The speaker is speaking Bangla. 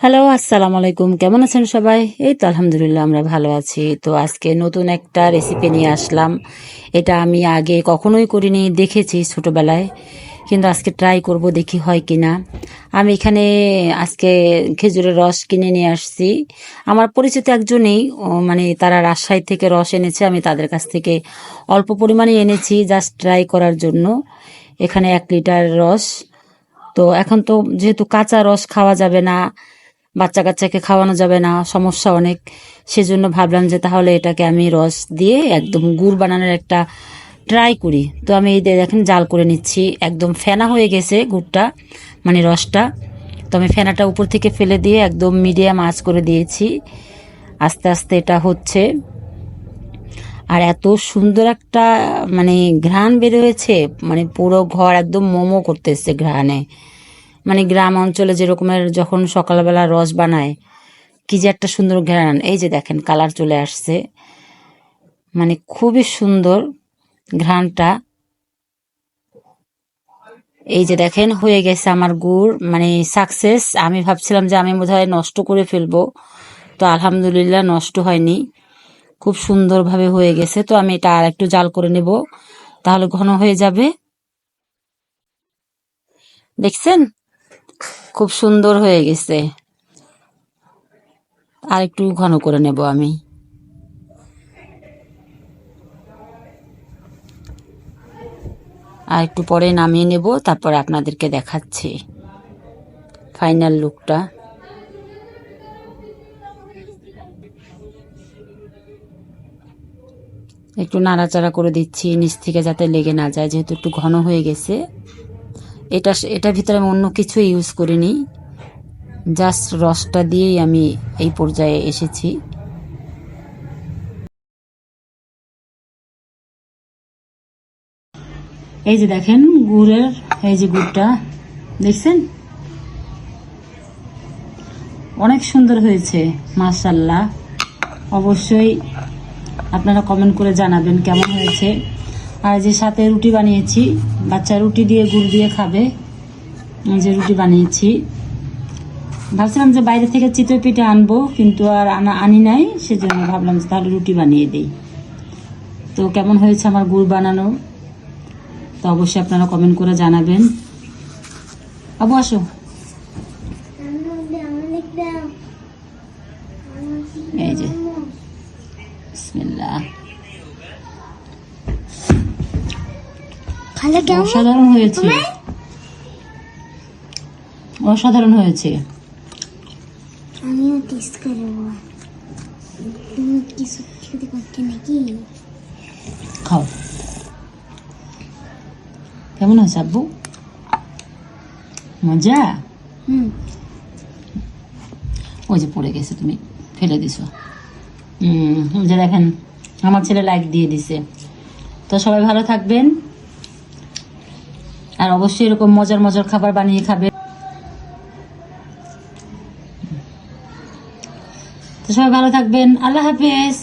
হ্যালো আসসালামু আলাইকুম কেমন আছেন সবাই? এই তো আলহামদুলিল্লাহ, আমরা ভালো আছি। তো আজকে নতুন একটা রেসিপি নিয়ে আসলাম। এটা আমি আগে কখনোই করিনি, দেখেছি ছোটোবেলায়। কিন্তু আজকে ট্রাই করব, দেখি হয় কি না আমি এখানে আজকে খেজুরের রস কিনে নিয়ে আসছি। আমার পরিচিত একজনেই মানে তারা রাজশাহী থেকে রস এনেছে, আমি তাদের কাছ থেকে অল্প পরিমাণে এনেছি জাস্ট ট্রাই করার জন্য। এখানে এক লিটার রস। তো এখন তো যেহেতু কাঁচা রস খাওয়া যাবে না বাচ্চা কাচ্চাকে খাওয়ানো যাবে না, সমস্যা অনেক। সেজন্য ভাবলাম যে তাহলে এটাকে আমি রস দিয়ে একদম গুড় বানানোর একটা ট্রাই করি। তো আমি এই দেখেন জাল করে নিচ্ছি, একদম ফেনা হয়ে গেছে গুড়টা মানে রসটা। তো আমি ফেনাটা উপর থেকে ফেলে দিয়ে একদম মিডিয়াম আঁচ করে দিয়েছি। আস্তে আস্তে এটা হচ্ছে। আর এত সুন্দর একটা মানে ঘ্রাণ বের হয়েছে মানে পুরো ঘর একদম মোমো করতেছে ঘ্রাণে। মানে গ্রাম অঞ্চলে যেরকমের যখন সকালবেলা রস বানায়, কি যে একটা সুন্দর ঘ্রাণ। এই যে দেখেন, কালার চলে আসছে। মানে খুবই সুন্দর ঘ্রাণটা। এই যে দেখেন, হয়ে গেছে আমার গুড়। মানে সাকসেস আমি ভাবছিলাম যে আমি বোধহয় নষ্ট করে ফেলব। তো আলহামদুলিল্লাহ নষ্ট হয়নি। খুব সুন্দরভাবে হয়ে গেছে। তো আমি এটা আর একটু জাল করে নেব। তাহলে ঘন হয়ে যাবে। দেখছেন? খুব সুন্দর হয়ে গেছে। আর একটু ঘন করে নেব আমি। আর একটু পরে নামিয়ে নেব, তারপরে আপনাদেরকে দেখাচ্ছি ফাইনাল লুকটা। একটু নাড়াচাড়া করে দিচ্ছি, নিচ থেকে যাতে লেগে না যায়, যেহেতু একটু ঘন হয়ে গেছে। এটা এটার ভিতরে আমি অন্য কিছু ইউজ করিনি। জাস্ট রসটা দিয়েই আমি এই পর্যায়ে এসেছি। এই যে দেখেন গুড়ের, এই যে গুড়টা, দেখছেন? অনেক সুন্দর হয়েছে মাশাল্লাহ অবশ্যই আপনারা কমেন্ট করে জানাবেন কেমন হয়েছে। আর যে সাথে রুটি বানিয়েছি, বাচ্চা রুটি দিয়ে, গুড় দিয়ে খাবে। যে রুটি বানিয়েছি। ভাবছিলাম যে বাইরে থেকে চিতই পিঠে আনব, কিন্তু আর আনা, আনি নাই, সেজন্য ভাবলাম যে তাহলে রুটি বানিয়ে দিই। তো কেমন হয়েছে আমার গুড় বানানো? তো অবশ্যই আপনারা কমেন্ট করে জানাবেন। আবু, আসো। এই যে। বিসমিল্লাহ। কেমন? অসাধারণ হয়েছে। অসাধারণ হয়েছে। আমিও টেস্ট করব। তুমি কিছু খেতে করছ নাকি? খাও। কেমন আছে আব্বু? মজা? হুম। ওই যে পড়ে গেছে তুমি ফেলে দিছো। হুম যে দেখেন আমার ছেলে লাইক দিয়ে দিছে। তো সবাই ভালো থাকবেন। আর অবশ্যই এরকম মজার মজার খাবার বানিয়ে খাবে। তো সবাই ভালো থাকবেন। আল্লাহ হাফেজ।